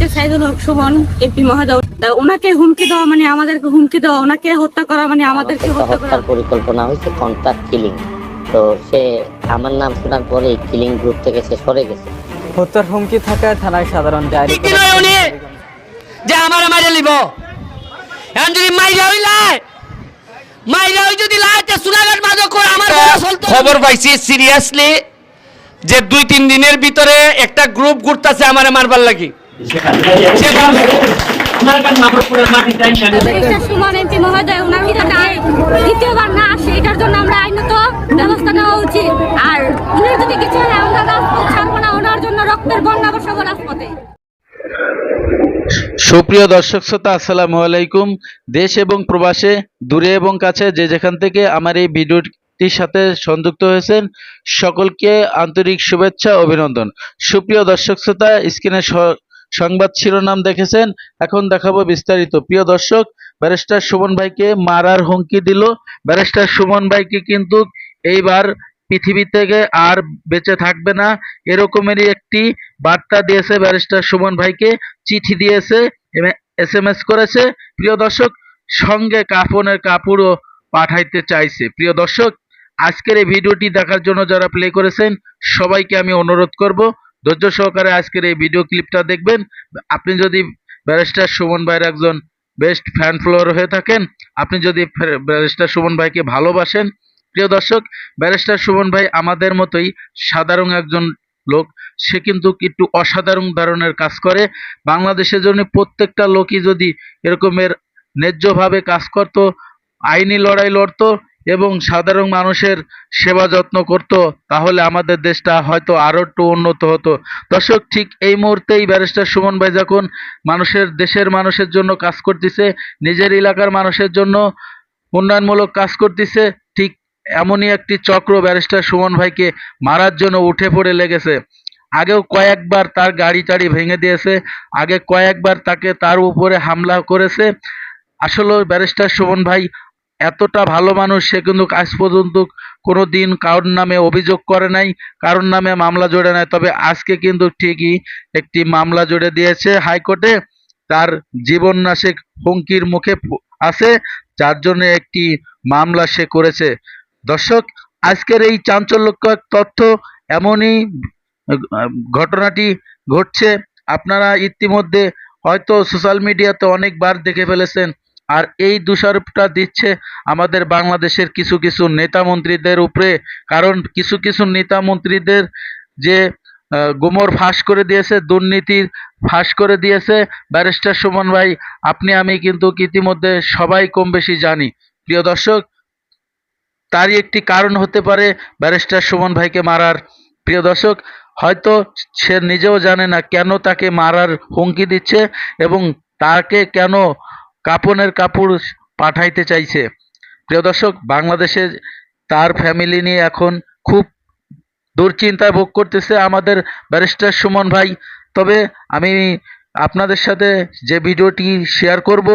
এইচে সাইদুল হক Sumon MP মহোদয় তা ওনাকে হুমকি দেওয়া মানে আমাদেরকে হুমকি দেওয়া ওনাকে হত্যা করা মানে আমাদেরকে হত্যা পরিকল্পনা হয়েছে কন্ট্রাক্ট কিলিং তো সে আমার নাম শোনার পরে কিলিং গ্রুপ থেকে সে সরে গেছে। হত্যার হুমকি থাকায় থানায় সাধারণ ডায়েরি কি নয় উনি! যে আমার মাইরে লিব এখন যদি মাইরা হইলাই মাইরা হই যদি লাইতে সুনাঘাট মাদক করে আমার খবর পাইছি সিরিয়াসলি যে দুই তিন দিনের ভিতরে একটা গ্রুপ ঘুরতেছে আমারে মারবার লাগি। মহোদয় ওনার দ্বিতীয়বার না আসে এটার জন্য আমরা আইনত ব্যবস্থা নেওয়া উচিত। আর উনি যদি কিছু হয় আমরা রাজপথ ছাড়বো না ওনার জন্য রক্তের বন্যা বসাবো রাজপথে। সুপ্রিয় দর্শক শ্রোতা আসসালামু আলাইকুম। দেশ এবং প্রবাসে দূরে এবং কাছে যে যেখান থেকে আমার এই ভিডিওটির সাথে সংযুক্ত হয়েছেন সকলকে আন্তরিক শুভেচ্ছা অভিনন্দন। সুপ্রিয় দর্শক শ্রোতা স্ক্রিনে সংবাদ শিরোনাম দেখেছেন। এখন দেখাবো বিস্তারিত। প্রিয় দর্শক, ব্যারিস্টার সুমন ভাইকে মারার হুমকি দিল। ব্যারিস্টার সুমন ভাইকে কিন্তু এইবার পৃথিবী থেকে আর বেঁচে থাকবে না। এরকমেরই একটি বার্তা দিয়েছে ব্যারিস্টার সুমন ভাইকে। চিঠি দিয়েছে এস এম এস করেছে। প্রিয় দর্শক, সঙ্গে কাফনের কাপড়ও পাঠাইতে চাইছে। প্রিয় দর্শক, আজকের এই ভিডিওটি দেখার জন্য যারা প্লে করেছেন, সবাইকে আমি অনুরোধ করব। ধৈর্য সহকারে আজকের এই ভিডিও ক্লিপটা দেখবেন। আপনি যদি ব্যারিস্টার সুমন ভাইয়ের একজন বেস্ট ফ্যান ফলোয়ার হয়ে থাকেন, আপনি যদি ব্যারিস্টার সুমন ভাইকে ভালোবাসেন, প্রিয় দর্শক ব্যারিস্টার সুমন ভাই আমাদের মতোই সাধারণ একজন লোক। সে কিন্তু একটু অসাধারণ ধরনের কাজ করে। বাংলাদেশের জন্য প্রত্যেকটা লোকই যদি এরকমের ন্যায্যভাবে কাজ করত, আইনি লড়াই লড়তো এবং সাধারণ মানুষের সেবা যত্ন করত, তাহলে আমাদের দেশটা হয়তো আরও একটু উন্নত হতো। দর্শক, ঠিক এই মুহূর্তেই ব্যারিস্টার সুমন ভাই যখন মানুষের, দেশের মানুষের জন্য কাজ করতেছে, নিজের এলাকার মানুষের জন্য উন্নয়নমূলক কাজ করতেছে, ঠিক এমনই একটি চক্র ব্যারিস্টার সুমন ভাইকে মারার জন্য উঠে পড়ে লেগেছে। আগেও কয়েকবার তার গাড়ি টাড়ি ভেঙে দিয়েছে, আগে কয়েকবার তাকে তার উপরে হামলা করেছে। আসলে ব্যারিস্টার সুমন ভাই এতটা ভালো মানুষ সে কিন্তু আজ পর্যন্ত কোনো দিন কারোর নামে অভিযোগ করে নাই, কারোর নামে মামলা জড়ে নাই। তবে আজকে কিন্তু ঠিকই একটি মামলা জড়ে দিয়েছে হাইকোর্টে। তার জীবন নাশিক হুমকির মুখে আছে, যার জন্য একটি মামলা সে করেছে। দর্শক, আজকের এই চাঞ্চল্যকর তথ্য এমনই ঘটনাটি ঘটছে। আপনারা ইতিমধ্যে হয়তো সোশ্যাল মিডিয়াতে অনেকবার দেখে ফেলেছেন। আর এই দোষারোপটা দিচ্ছে আমাদের বাংলাদেশের কিছু কিছু নেতা মন্ত্রীদের উপরে। কারণ কিছু কিছু নেতা মন্ত্রীদের যে গোমর ফাঁস করে দিয়েছে দুর্নীতির ফাঁস করে দিয়েছে, ব্যারিস্টার সুমন ভাই, আপনি, আমি কিন্তু ইতিমধ্যে সবাই কম বেশি জানি। প্রিয় দর্শক, তারই একটি কারণ হতে পারে ব্যারিস্টার সুমন ভাইকে মারার। প্রিয় দর্শক, হয়তো সে নিজেও জানে না কেন তাকে মারার হুমকি দিচ্ছে এবং তাকে কেন কাপনের কাপড় পাঠাইতে চাইছে। প্রিয় দর্শক বাংলাদেশে তার ফ্যামিলি নিয়ে এখন খুব দুশ্চিন্তায় ভোগ করতেছে আমাদের ব্যারিস্টার সুমন ভাই। তবে আমি আপনাদের সাথে যে ভিডিওটি শেয়ার করব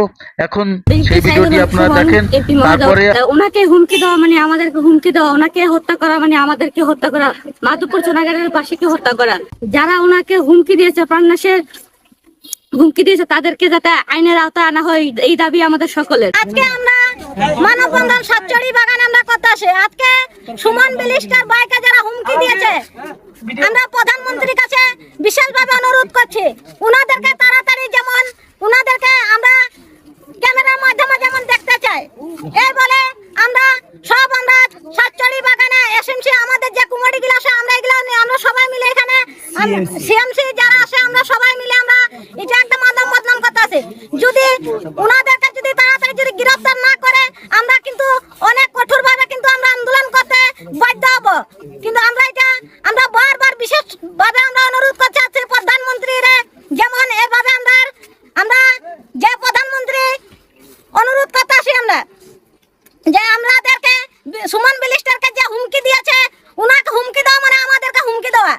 এখন সেই ভিডিওটি আপনারা দেখেন তারপরে ওনাকে হুমকি দেওয়া মানে আমাদেরকে হুমকি দেওয়া ওনাকে হত্যা করা মানে আমাদেরকে হত্যা করা মাধবপুর সোনাগারের পাশে হত্যা করা। যারা ওনাকে হুমকি দিয়েছে প্রাণনাশের হুমকি দিয়েছে, তাদেরকে যাতে আইনের আওতায় আনা হয়, এই দাবি আমাদের সকলের। আজকে আমরা মানববন্ধন সাতচড়ি বাগান আমরা করতে আসি। আজকে সুমন বিলিস্টার বাইকে যারা হুমকি দিয়েছে, আমরা প্রধানমন্ত্রীর কাছে বিশেষভাবে অনুরোধ করছি, উনাদেরকে তাড়াতাড়ি যেমন, উনাদেরকে আমরা ক্যামেরার মাধ্যমে যেমন দেখতে চায় এই বলে আমরা সব আমরা সাতচল্লিশ বাগানে এসএমসি আমাদের যে কুমারী গুলো আছে আমরা এগুলো আমরা সবাই মিলে এখানে সিএমসি যারা আসে আমরা সবাই মিলে আমরা এটা একটা মাধ্যম বদনাম করতেছি। যদি ওনাদেরকে যদি তাড়াতাড়ি যদি গ্রেফতার না করে আমরা কিন্তু অনেক কঠোর ভাবে কিন্তু আমরা আন্দোলন করতে বাধ্য হব কিন্তু আমরা এটা আমরা বারবার বিশেষ ভাবে আমরা অনুরোধ করছি আজকে প্রধানমন্ত্রীর যেমন এভাবে আমরা আমরা যে প্রধানমন্ত্রী অনুরোধ করতে আসি আমরা যে আমাদেরকে বি- সুমন বিলিস্টারকে যে হুমকি দিয়েছে উনাকে হুমকি দেওয়া মানে আমাদেরকে হুমকি দেওয়া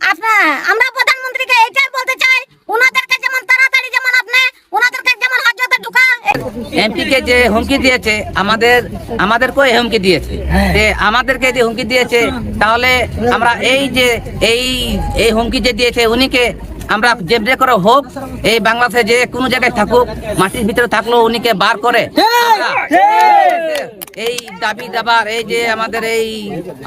আপনার আমরা প্রধানমন্ত্রীকে এটাই বলতে চাই উনাদেরকে যেমন তাড়াতাড়ি যেমন আপনি উনাদেরকে যেমন হাজতে ঢুকা এমপি কে যে হুমকি দিয়েছে আমাদের আমাদেরকেও এই হুমকি দিয়েছে। যে আমাদেরকে যে হুমকি দিয়েছে তাহলে আমরা এই যে এই এই হুমকি যে দিয়েছে উনিকে আমরা যেমনি করে হোক এই বাংলাদেশে যে কোনো জায়গায় থাকুক মাটির ভিতরে থাকলেও উনিকে বার করে এই দাবি দাবার এই যে আমাদের এই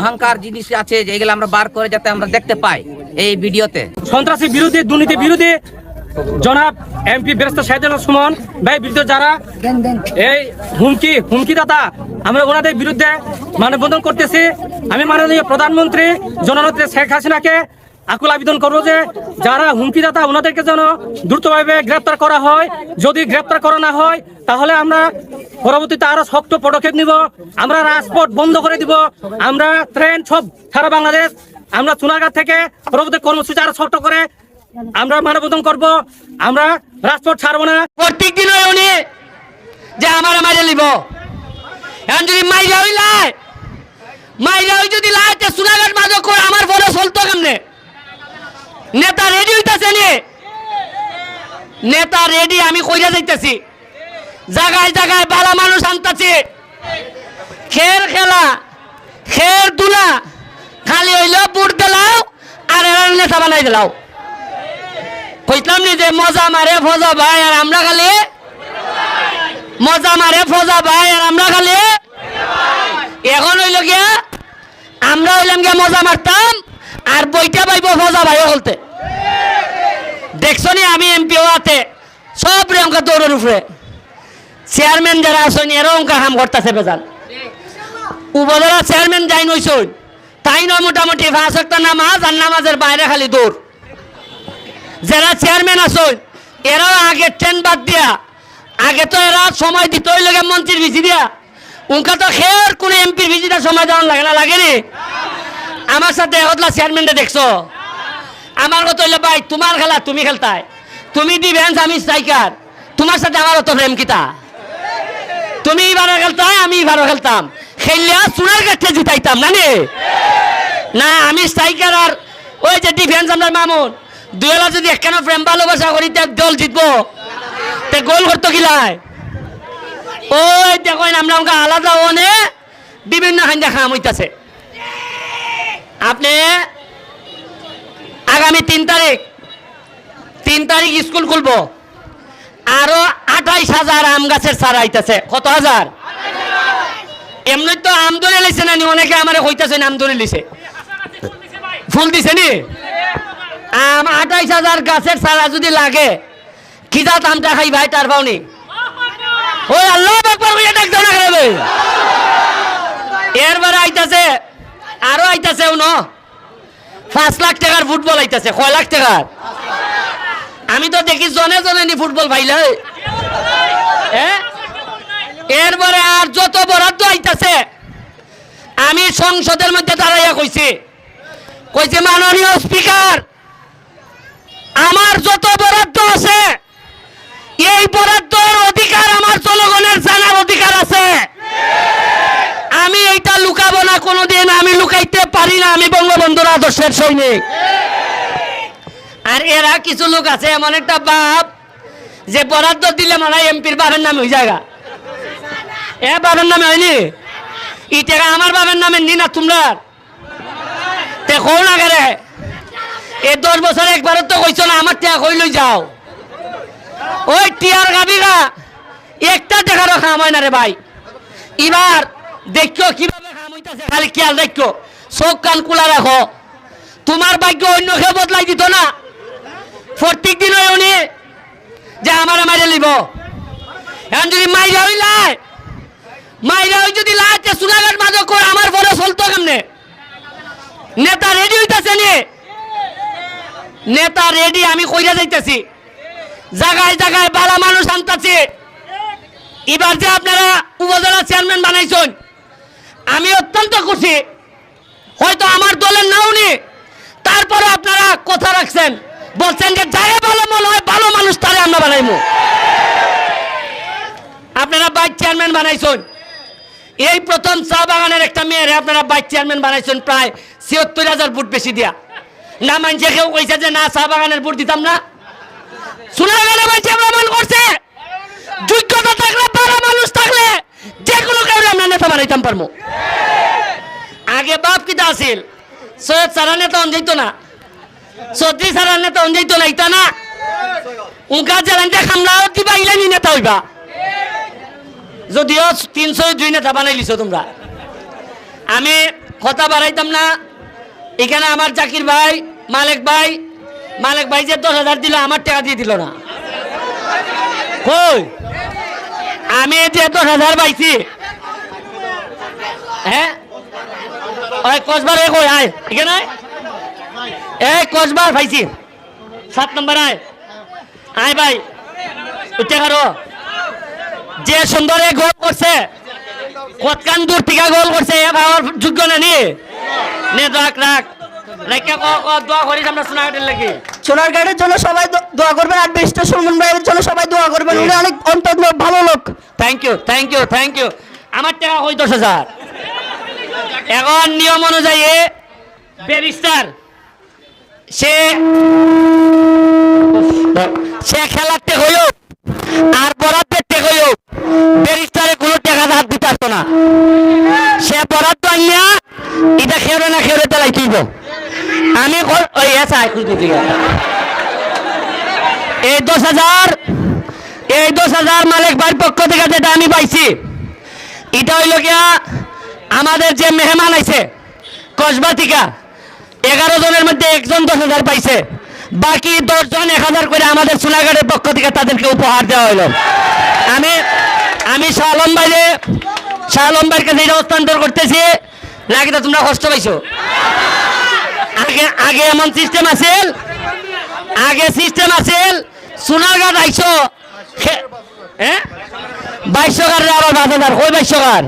অহংকার জিনিস আছে যে এগুলো আমরা বার করে যাতে আমরা দেখতে পাই এই ভিডিওতে। সন্ত্রাসী বিরুদ্ধে দুর্নীতি বিরোধী জনাব এমপি ব্যস্ত সাহেদ সুমন ভাই, বিরুদ্ধে যারা এই হুমকি হুমকি দাতা আমরা ওনাদের বিরুদ্ধে মানববন্ধন করতেছি। আমি মাননীয় প্রধানমন্ত্রী জননেত্রী শেখ হাসিনাকে আকুল আবেদন করব যে যারা হুমকিদাতা, ওনাদেরকে যেন দ্রুতভাবে গ্রেপ্তার করা হয়। যদি গ্রেপ্তার করা না হয়, তাহলে আমরা পরবর্তীতে আরও শক্ত পদক্ষেপ নিব। আমরা রাজপথ বন্ধ করে দিব। আমরা ট্রেন সব সারা বাংলাদেশ, আমরা চুনারঘাট থেকে পরবর্তী কর্মসূচি আরও শক্ত করে আমরা মানববন্ধন করব, আমরা রাজপথ ছাড়বো না। প্রত্যেক দিন উনি যে আমার মাইরে লিব এখন যদি মাইরা হই লাই মাইরা হই যদি লাইতে সুনাঘাট মাদক করে আমার ফলে চলতো কেমনে? নেতা রেডি হইতাছে নি? নেতা রেডি আমি কইরা যাইতেছি। জায়গায় জায়গায় বালা মানুষ আনতাছে। খের খেলা, খের দুলা, খালি হইল বুট দিলাও, আর এরা নেতা বানাই দিলাও। কইতাম নি যে মজা মারে, ফজা ভাই, আর আমরা খালি মজা মারে, ফজা ভাই, আর আমরা খালি এখন হইল গিয়া, আমরা হইলাম গিয়া মজা মারতাম, আর বইটা পাইব ফজা ভাইও বলতে। দেখছ নি আমি এমপি হওয়াতে সব রে অঙ্কা দৌড়ের উপরে। চেয়ারম্যান যারা আছেন, এরও অঙ্কা হাম করতেছে বেজাল। উপজেলা চেয়ারম্যান যাই নইছই তাই নয় মোটামুটি, পাঁচ একটা নামাজ আর নামাজের বাইরে খালি দৌড়। যারা চেয়ারম্যান আছেন এরাও আগে ট্রেন বাদ দিয়া, আগে তো এরা সময় দিত ওই লোকের মন্ত্রীর ভিজি দিয়া। উনকা তো খের কোন এমপির ভিজিটা সময় দেওয়ার লাগে না লাগেনি আমার সাথে এগতলা চেয়ারম্যানটা দেখছ? আমার কথা হইলে, ভাই, তোমার খেলা, তুমি খেলতাই। তুমি ডিফেন্স আমি স্ট্রাইকার তোমার সাথে আমার অত প্রেম কিতা? তুমি এবারও খেলতাই, আমি এবারও খেলতাম। খেললে চুনার কাছে জিতাইতাম নে? না, আমি স্ট্রাইকার আর ওই যে ডিফেন্স আমার মামুন। দুয়েলা যদি একখানা প্রেম ভালোবাসা করি, তে দল জিতবো। তে গোল করতো কিলাই ওই দেখো আমরা আমাকে আলাদা ওনে বিভিন্ন খান্দা খাম হইতাছে। আপনি আগামী তিন তারিখ তিন তারিখ স্কুল খুলবো। আরও আঠাইশ হাজার আম গাছের চারা আইতাছে। কত হাজার? এমনি তো আম ধরে লিছে না অনেকে আমার হইতাছে না আম ধরে লিছে ফুল দিছে নি? আম আঠাইশ হাজার গাছের চারা যদি লাগে, কি দাঁত আমটা খাই ভাই তার পাওনি? ওই আল্লাহ একবার হইয়া ডাক এরবারে আইতাছে, আরও আইতাছে ন পাঁচ লাখ টাকার ফুটবল আইতাছে, কয় লাখ টাকার? আমি তো দেখি জনে জনে নি ফুটবল ভাইলে এরপরে আর যত বরাদ্দ আইতাছে, আমি সংসদের মধ্যে দাঁড়াইয়া কইছি। কইছে মাননীয় স্পিকার আমার যত বরাদ্দ আছে, এই বরাদ্দর অধিকার আমার জনগণের জানার অধিকার আছে। আমি এইটা লুকাবো না কোনোদিন, আমি লুকাইতে পারি না, আমি বঙ্গবন্ধুর আদর্শের সৈনিক। আর এরা কিছু লোক আছে, এমন একটা বাপ যে বরাদ্দ দিলে মনে এমপির বাবার নামে ওই জায়গা। এ বাবার নামে হয়নি? ই টাকা আমার বাবার নামে নি না তোমরা? তে কোন আগে এই দশ বছর একবারও তো কইছো না, আমার টাকা কই লই যাও? ওই টিয়ার গাবিগা, একটা টাকারও খাম হয় না রে ভাই। এবার দেখো কীভাবে খাম হইতাছে, খালি খেয়াল দেখো চোখ কান খোলা রাখো। তোমার ভাগ্য অন্য কেউ বদলাই দিত না। প্রত্যেক দিন উনি যে আমার মাইরে লিব এখন যদি মাইরা হই লাই, মাইরা হই যদি লাইতে সুনাঘাট মাদক করে, আমার বড় চলতো কেমনে? নেতা রেডি হইতাছে নি? নেতা রেডি, আমি কইরা যাইতেছি। জায়গায় জায়গায় বালা মানুষ আনতাছে। এবার যে আপনারা উপজেলা চেয়ারম্যান বানাইছেন, আমি অত্যন্ত খুশি। হয়তো আমার দলের নাও নি তারপরে আপনারা কথা রাখছেন। বলছেন যে যারে ভালো মনে হয়, ভালো মানুষ তারে আমরা বানাইমু। আপনারা বাইক চেয়ারম্যান বানাইছেন। এই প্রথম চা বাগানের একটা মেয়ের আপনারা বাইক চেয়ারম্যান বানাইছেন প্রায় ছিয়াত্তর হাজার ফুট বেশি দিয়া। না মানছে কেউ কইছে যে, না, চা বাগানের ভোট দিতাম না। শোনা গেলে মানছে প্রমাণ করছে। যোগ্যতা থাকলে ভালো মানুষ থাকলে যে কোনো কারণে আমরা নেতা বানাইতাম পারব। আগে বাপ কিতা আছিল? সৈয়দ সারা নেতা অন না। চৌধুরী স্যার নেতা অঞ্জয় তো নাইতা না। উনকা জেলান্তে খামলাও দিবা, ইলানি নেতা হইবা। যদিও তিনশো দুই নেতা বানাই লিছো তোমরা। আমি কথা বাড়াইতাম না। এখানে আমার জাকির ভাই মালিক ভাই মালিক ভাই যে দশ হাজার দিল, আমার টাকা দিয়ে দিল না। আমি যে দশ হাজার পাইছি। হ্যাঁ? ওই কসবার কই? আয়। এই কসবার পাইছি। সাত নম্বর আয়। আয় ভাই, উঠে খারো যে সুন্দরে গোল করছে কতকান দূর থেকে গোল করছে, এ ভাবার যোগ্য না নি? নে, রাখ রাখ। রেখে ক ক দোয়া করিস আমরা সোনাঘাটের লাগি। সোনারঘাটের জন্য সবাই দোয়া করবেন আর বেস্টের সুমন ভাইয়ের জন্য সবাই দোয়া করবেন। উনি অনেক অন্তর ভালো লোক। Thank you thank you thank you আমার টাকা ওই দশ হাজার? এখন নিয়ম অনুযায়ী ব্যারিস্টার সে সে খেলার টেক হইও আর বরাদ্দের টেক হইও। ব্যারিস্টারে কোনো টাকা ধার দিতে আসতো না। সে বরাদ্দ আনিয়া এটা খেয়ে না খেয়ে তেলাই তুইব আমি ওই এসা এই দশ হাজার এই দশ হাজার মালিক ভাইয়ের পক্ষ থেকে যেটা আমি পাইছি এটা হইল গিয়া আমাদের যে মেহমান আছে কসবা থেকে, এগারো জনের মধ্যে একজন দশ হাজার পাইছে। বাকি দশজন এক হাজার করে আমাদের সোনাঘাটের পক্ষ থেকে তাদেরকে উপহার দেওয়া হইল। আমি আমি শাহ আলম ভাইরে কাছে এটা হস্তান্তর করতেছি। নাকি তো তোমরা কষ্ট পাইছো। আগে আগে এমন সিস্টেম আছে আগে সিস্টেম আছিল সোনারঘাট আইছো খে- হ্যাঁ বাইশশো কার আবার হাজার কই বাইশশো কার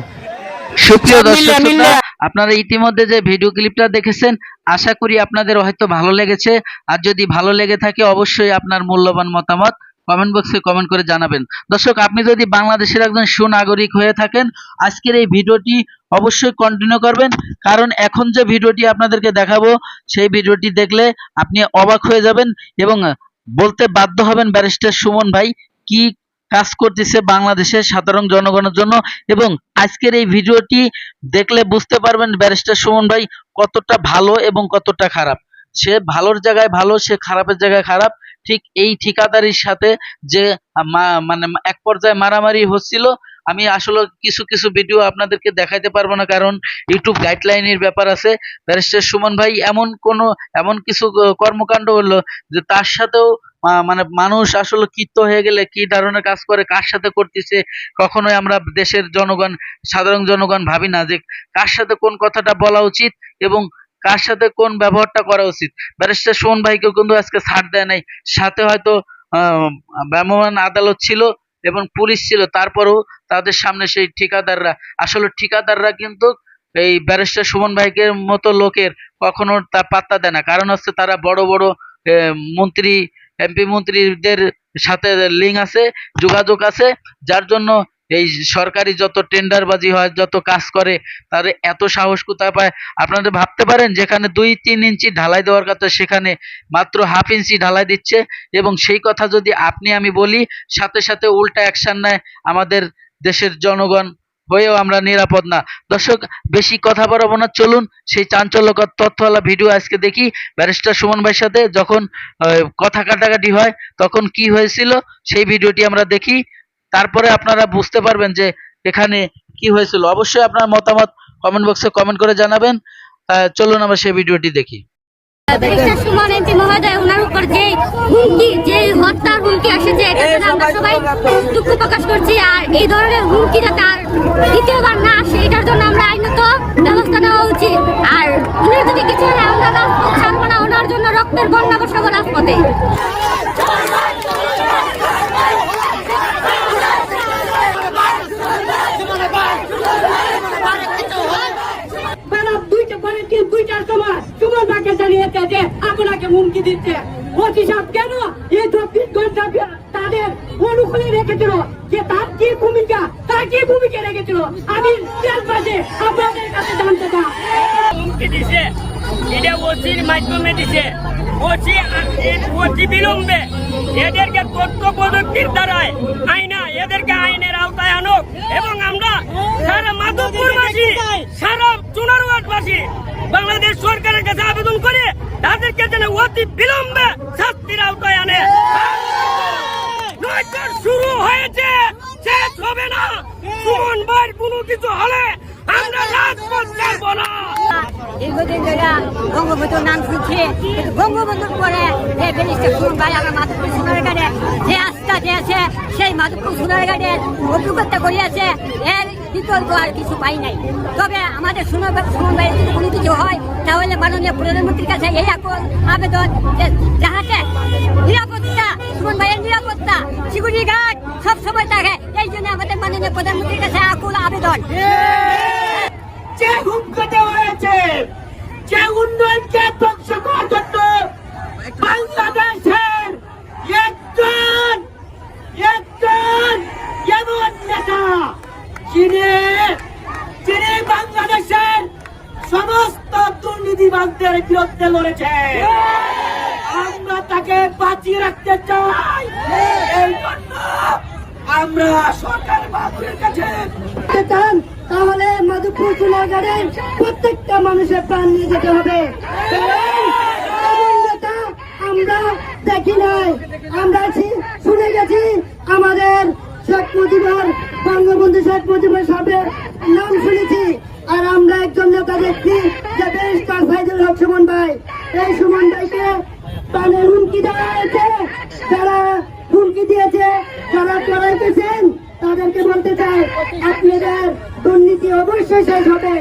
সুপ্রিয় দর্শক আপনারা ইতিমধ্যে যে ভিডিও ক্লিপটা দেখেছেন আশা করি আপনাদের হয়তো ভালো লেগেছে। আর যদি ভালো লেগে থাকে অবশ্যই আপনার মূল্যবান মতামত কমেন্ট বক্সে কমেন্ট করে জানাবেন। দর্শক, আপনি যদি বাংলাদেশের একজন সুনাগরিক হয়ে থাকেন, আজকের এই ভিডিওটি অবশ্যই কন্টিনিউ করবেন, কারণ এখন যে ভিডিওটি আপনাদেরকে দেখাবো, সেই ভিডিওটি দেখলে আপনি অবাক হয়ে যাবেন এবং বলতে বাধ্য হবেন ব্যারিস্টার সুমন ভাই কি কাজ করতেছে বাংলাদেশের সাধারণ জনগণের জন্য এবং আজকের এই ভিডিওটি দেখলে বুঝতে পারবেন ব্যারিস্টার সুমন ভাই কতটা ভালো এবং কতটা খারাপ। সে ভালোর জায়গায় ভালো, সে খারাপের জায়গায় খারাপ ঠিক এই ঠিকাদারির সাথে যে মানে এক পর্যায়ে মারামারি হচ্ছিল, আমি আসলে কিছু কিছু ভিডিও আপনাদেরকে দেখাইতে পারব না, কারণ ইউটিউব গাইডলাইনের ব্যাপার আছে। ব্যারিস্টার সুমন ভাই এমন কোন, এমন কিছু কর্মকাণ্ড হলো যে তার সাথেও মানে মানুষ আসলে কীর্ত হয়ে গেলে কি ধরনের কাজ করে, কার সাথে করতেছে, কখনোই আমরা দেশের জনগণ, সাধারণ জনগণ ভাবি না যে কার সাথে কোন কথাটা বলা উচিত এবং কার সাথে কোন ব্যবহারটা করা উচিত? ব্যারিস্টার সুমন ভাইকেও কিন্তু আজকে ছাড় দেয় নাই। সাথে হয়তো আহ, ভ্রাম্যমাণ আদালত ছিল এবং পুলিশ ছিল তারপরেও তাদের সামনে সেই ঠিকাদাররা। আসলে ঠিকাদাররা কিন্তু এই ব্যারিস্টার সুমন ভাইকে মতো লোকের কখনো তা পাত্তা দেয় না। কারণ হচ্ছে তারা বড় বড় মন্ত্রী এমপি মন্ত্রীদের সাথে লিঙ্ক আছে যোগাযোগ আছে যার জন্য এই সরকারি যত টেন্ডারবাজি হয়, যত কাজ করে, তার এত সাহস কোথায় পায়? আপনারা ভাবতে পারেন, যেখানে দুই তিন ইঞ্চি ঢালাই দেওয়ার কথা, সেখানে মাত্র হাফ ইঞ্চি ঢালাই দিচ্ছে। এবং সেই কথা যদি আপনি, আমি বলি, সাথে সাথে উল্টা অ্যাকশন নেয় আমাদের দেশের জনগণ, হয়েও আমরা নিরাপদ না। দর্শক, বেশি কথা বাড়াবো না, চলুন সেই চাঞ্চল্যকর তথ্যওয়ালা ভিডিও আজকে দেখি। ব্যারিস্টার সুমন ভাইয়ের সাথে যখন কথা কাটাকাটি হয়, তখন কি হয়েছিল, সেই ভিডিওটি আমরা দেখি। তারপরে আপনারা বুঝতে পারবেন যে এখানে কি হয়েছিল। অবশ্যই আপনার মতামত কমেন্ট বক্সে কমেন্ট করে জানাবেন। আহ, চলুন আমরা সেই ভিডিওটি দেখি। ব্যারিস্টার সুমন এমপি মহোদয় ওনার উপর যে হুমকি যে হত্যার হুমকি আসেছে এটা আমরা সবাই দুঃখ প্রকাশ করছি। আর এই ধরনের হুমকি যাতে আর দ্বিতীয়বার না আসে এটার জন্য আমরা আইনত ব্যবস্থা নেওয়া উচিত। আর উনি যদি কিছু আমরা ছাড়বো না ওনার জন্য রক্তের বন্যা বসাবো রাজপথে বেলা দুইটা পরে তিন দুইটার সময় সুমন ভাইকে জানিয়েছে যে আপনাকে হুমকি দিচ্ছে ওসি সাহেব কেন এই চব্বিশ ঘণ্টা বি- তাদের অনুকূলে রেখেছিল যে তার কি ভূমিকা, তার কি ভূমিকা রেখেছিল, আমি তেল আপনাদের কাছে জানতে চাই। দিছে। এটা ওসির মাধ্যমে দিছে। ওসি অতি বিলম্বে এদেরকে তথ্য প্রযুক্তির দ্বারায় আইনা, এদেরকে আইনের আওতায় আনুক। এবং আমরা সারা মাধবপুরবাসী, সারা চুনারুয়াটবাসী বাংলাদেশ সরকারের কাছে আবেদন করে তাদেরকে যেন অতি বিলম্বে শাস্তির আওতায় আনে। নয়তো শুরু হয়েছে। শেষ হবে না। ভাইয়ের কোনো কিছু হলে আমরা রাজপথ না। বঙ্গবন্ধুর নাম বঙ্গবন্ধুর পরে এর আর কিছু পাই নাই। তবে আমাদের সুমন ভাই- কোনো কিছু হয় তাহলে মাননীয় প্রধানমন্ত্রীর কাছে এই আবেদন যে যাহাতে নিরাপত্তা, সুমন ভাইয়ের নিরাপত্তা, সিকিউরিটি গার্ড সব সময় থাকে, এই জন্য আমাদের মাননীয় প্রধানমন্ত্রীর কাছে আকুল আবেদন। হয়েছে, যে উন্নয়নকে বাংলাদেশের একজন একজন এমন নেতা যিনি যিনি বাংলাদেশের সমস্ত বিরুদ্ধে লড়েছে। আমরা তাকে বাঁচিয়ে রাখতে চাই। এই জন্য আমরা সরকার বাবুরের কাছে তাহলে মধুপুর চুনাগাড়ের প্রত্যেকটা মানুষের প্রাণ নিয়ে যেতে হবে। আমরা দেখি নাই। আমরা শুনে গেছি আমাদের শেখ মুজিবুর বঙ্গবন্ধু শেখ মুজিবুর সাহেবের নাম শুনেছি। আর আমরা একজন নেতা দেখছি যে ব্যারিস্টার সাইদুল হক সুমন ভাই। এই সুমন ভাইকে প্রাণের হুমকি দেওয়া হয়েছে। যারা হুমকি দিয়েছে, যারা করাইতেছেন তাদেরকে বলতে চাই, আপনাদের দুর্নীতি অবশ্যই শেষ হবে।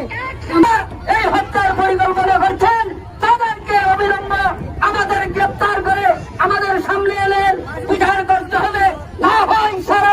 এই হত্যার পরিকল্পনা করছেন, তাদেরকে অবিলম্ব আমাদের গ্রেপ্তার করে আমাদের সামনে এলেন বিচার করতে হবে। না হয় সারা